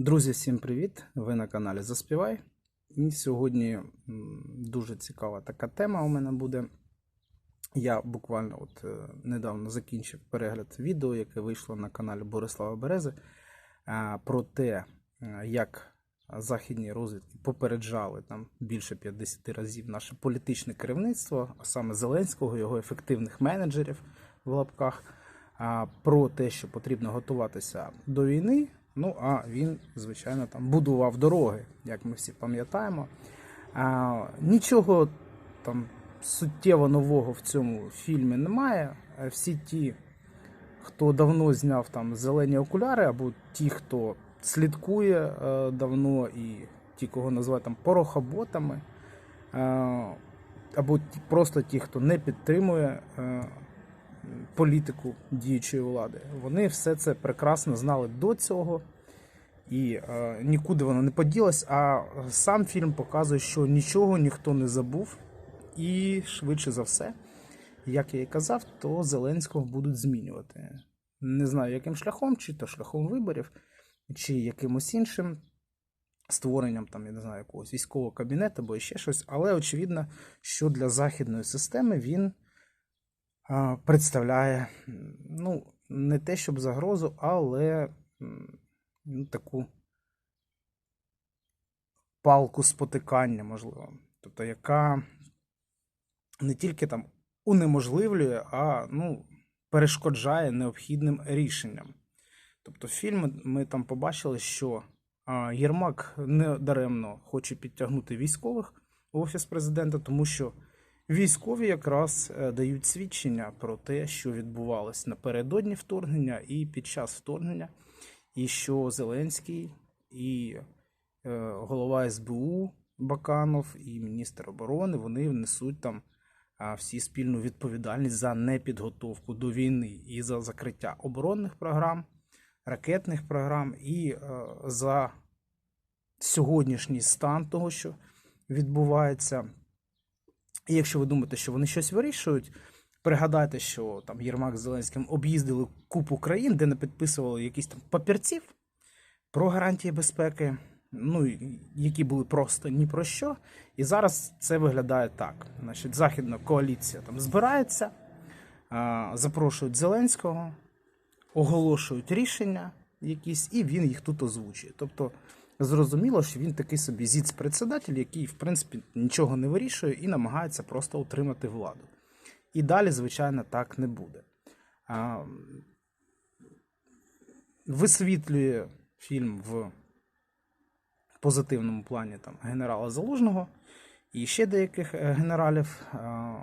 Друзі, всім привіт! Ви на каналі Заспівай. І сьогодні дуже цікава така тема у мене буде. Я буквально от е, недавно закінчив перегляд відео, яке вийшло на каналі Борислава Берези, е, про те, е, як західні розвідки попереджали там більше 50 разів наше політичне керівництво, а саме Зеленського, його ефективних менеджерів в лапках, про те, що потрібно готуватися до війни. Ну а він, звичайно, там будував дороги, як ми всі пам'ятаємо. А, нічого там суттєво нового в цьому фільмі немає. Е, Всі ті, хто давно зняв там зелені окуляри, або ті, хто слідкує е, давно, і ті, кого називають там порохоботами, е, або просто ті, хто не підтримує е, політику діючої влади, вони все це прекрасно знали до цього. І е, нікуди воно не поділось. А сам фільм показує, що нічого ніхто не забув, і швидше за все, як я і казав, то Зеленського будуть змінювати. Не знаю, яким шляхом, чи то шляхом виборів, чи якимось іншим створенням там, я не знаю, якогось військового кабінету або ще щось. Але очевидно, що для західної системи він представляє ну, не те, щоб загрозу, але ну, таку палку спотикання, можливо. Тобто, яка не тільки там унеможливлює, а ну, перешкоджає необхідним рішенням. Тобто, в фільмі ми там побачили, що Єрмак не даремно хоче підтягнути військових в офіс президента, тому що військові якраз е, дають свідчення про те, що відбувалось напередодні вторгнення і під час вторгнення, і що Зеленський і е, голова СБУ Баканов і міністр оборони вони несуть там всі спільну відповідальність за непідготовку до війни і за закриття оборонних програм, ракетних програм, і е, за сьогоднішній стан того, що відбувається. І якщо ви думаєте, що вони щось вирішують, пригадайте, що там Єрмак з Зеленським об'їздили купу країн, де не підписували якісь там папірців про гарантії безпеки, ну які були просто ні про що. І зараз це виглядає так: значить, західна коаліція там збирається, запрошують Зеленського, оголошують рішення якісь, і він їх тут озвучує. Тобто зрозуміло, що він такий собі зіц-председатель, який, в принципі, нічого не вирішує і намагається просто утримати владу. І далі, звичайно, так не буде. А, висвітлює фільм в позитивному плані там, генерала Залужного і ще деяких е, генералів а,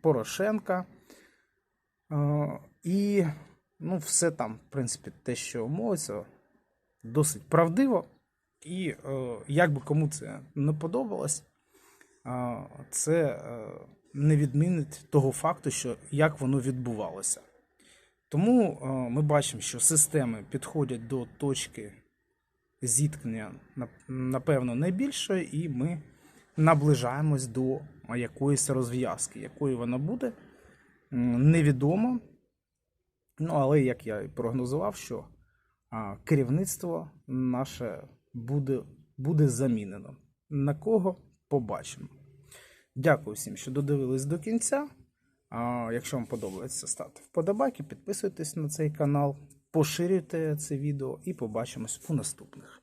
Порошенка. А, І ну, все там, в принципі, те, що мовиться, досить правдиво. І е, як би кому це не подобалось, це е, не відмінить того факту, що як воно відбувалося. Тому е, ми бачимо, що системи підходять до точки зіткнення, напевно, найбільшої, і ми наближаємось до якоїсь розв'язки. Якою вона буде, невідомо. Ну, але як я і прогнозував, що керівництво наше буде, буде замінено. На кого побачимо. Дякую всім, що додивились до кінця. А, якщо вам подобається, ставте вподобайки, підписуйтесь на цей канал, поширюйте це відео і побачимось у наступних.